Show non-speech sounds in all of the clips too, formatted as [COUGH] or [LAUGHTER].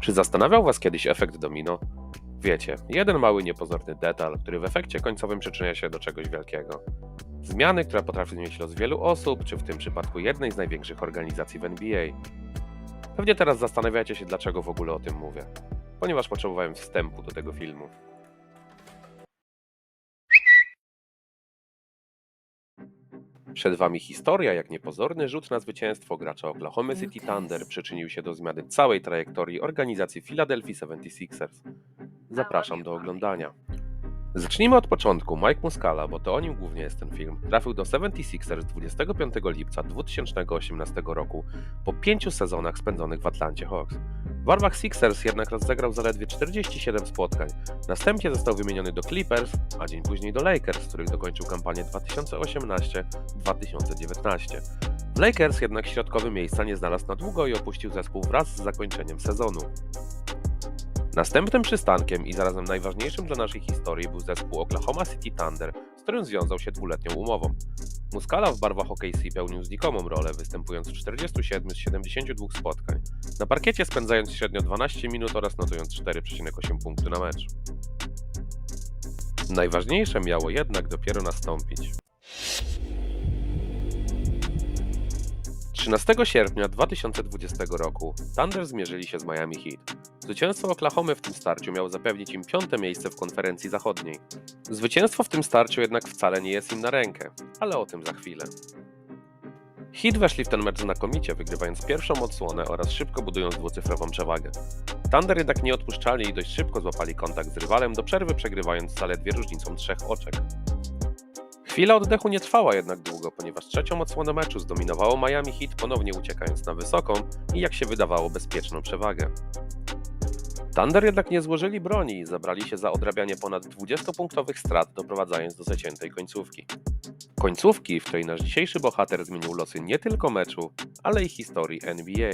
Czy zastanawiał Was kiedyś efekt domino? Wiecie, jeden mały niepozorny detal, który w efekcie końcowym przyczynia się do czegoś wielkiego. Zmiany, która potrafi zmienić los wielu osób, czy w tym przypadku jednej z największych organizacji w NBA. Pewnie teraz zastanawiacie się, dlaczego w ogóle o tym mówię. Ponieważ potrzebowałem wstępu do tego filmu. Przed Wami historia, jak niepozorny rzut na zwycięstwo gracza Oklahoma City Thunder przyczynił się do zmiany całej trajektorii organizacji Philadelphia 76ers. Zapraszam do oglądania. Zacznijmy od początku. Mike Muscala, bo to o nim głównie jest ten film, trafił do 76ers 25 lipca 2018 roku po pięciu sezonach spędzonych w Atlancie Hawks. W barwach Sixers jednak rozegrał zaledwie 47 spotkań. Następnie został wymieniony do Clippers, a dzień później do Lakers, w których dokończył kampanię 2018-2019. W Lakers jednak środkowy miejsca nie znalazł na długo i opuścił zespół wraz z zakończeniem sezonu. Następnym przystankiem i zarazem najważniejszym dla naszej historii był zespół Oklahoma City Thunder, z którym związał się dwuletnią umową. Muscala w barwach OKC pełnił znikomą rolę, występując w 47 z 72 spotkań, na parkiecie spędzając średnio 12 minut oraz notując 4,8 punktu na mecz. Najważniejsze miało jednak dopiero nastąpić. 13 sierpnia 2020 roku Thunder zmierzyli się z Miami Heat. Zwycięstwo Oklahomy w tym starciu miało zapewnić im piąte miejsce w konferencji zachodniej. Zwycięstwo w tym starciu jednak wcale nie jest im na rękę, ale o tym za chwilę. Heat weszli w ten mecz znakomicie, wygrywając pierwszą odsłonę oraz szybko budując dwucyfrową przewagę. Thunder jednak nie odpuszczali i dość szybko złapali kontakt z rywalem, do przerwy przegrywając zaledwie różnicą trzech oczek. Chwila oddechu nie trwała jednak długo, ponieważ trzecią odsłonę meczu zdominowało Miami Heat, ponownie uciekając na wysoką i jak się wydawało bezpieczną przewagę. Thunder jednak nie złożyli broni i zabrali się za odrabianie ponad 20-punktowych strat, doprowadzając do zaciętej końcówki. Końcówki, w której nasz dzisiejszy bohater zmienił losy nie tylko meczu, ale i historii NBA.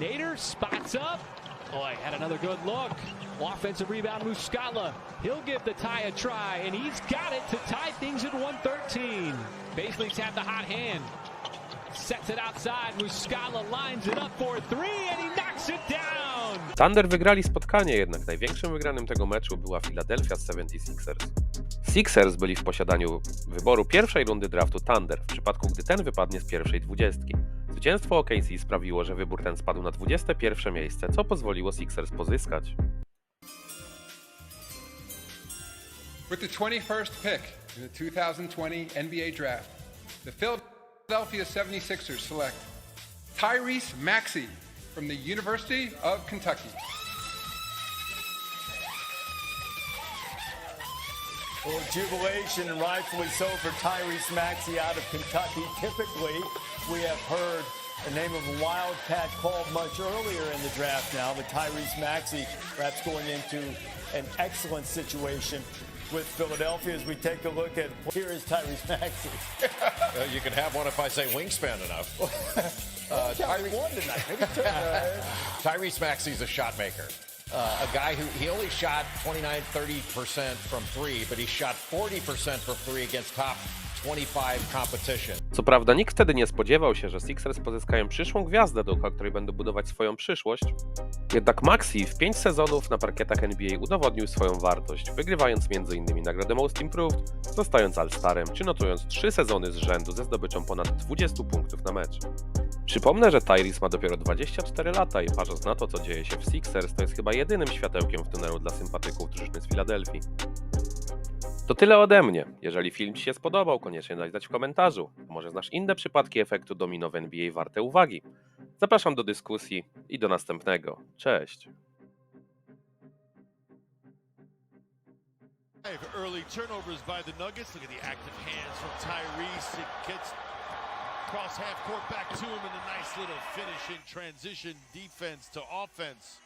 Nader spots up. Boy, had another good look. Offensive rebound, Muscala. He'll give the tie a try, and he's got it to tie things at 113. Baselings have the hot hand. Sets it outside. Muscala lines it up for three, and he knocks it down. Thunder wygrali spotkanie, jednak największym wygranym tego meczu była Philadelphia 76ers. Sixers byli w posiadaniu wyboru pierwszej rundy draftu Thunder, w przypadku gdy ten wypadnie z pierwszej dwudziestki. Zwycięstwo OKC sprawiło, że wybór ten spadł na 21 miejsce, co pozwoliło Sixers pozyskać. With the 21st pick in the 2020 NBA Draft, the Philadelphia 76ers select Tyrese Maxey from the University of Kentucky. Little jubilation, and rightfully so, for Tyrese Maxey out of Kentucky. Typically, we have heard the name of a Wildcat called much earlier in the draft now, but Tyrese Maxey perhaps going into an excellent situation with Philadelphia as we take a look at here is Tyrese Maxey. [LAUGHS] Uh, you can have one if I say wingspan enough. [LAUGHS] Uh, Tyrese won tonight. Maybe two, [LAUGHS] Tyrese Maxey's a shot maker. Uh, a guy who he only shot 29, 30% from three, but he shot 40% from three against top 25 competition. Co prawda nikt wtedy nie spodziewał się, że Sixers pozyskają przyszłą gwiazdę, dookoła której będą budować swoją przyszłość. Jednak Maxi w 5 sezonów na parkietach NBA udowodnił swoją wartość, wygrywając m.in. nagrodę Most Improved, zostając All-Starem, czy notując 3 sezony z rzędu ze zdobyczą ponad 20 punktów na mecz. Przypomnę, że Tyrese ma dopiero 24 lata i patrząc na to, co dzieje się w Sixers, to jest chyba jedynym światełkiem w tunelu dla sympatyków drużyny z Filadelfii. To tyle ode mnie. Jeżeli film Ci się spodobał, koniecznie daj znać w komentarzu. Może znasz inne przypadki efektu domino w NBA warte uwagi. Zapraszam do dyskusji i do następnego. Cześć! Early turnovers by the Nuggets. Look at the active hands from Tyrese. It gets cross half court back to him and a nice little finish in transition defense to offense.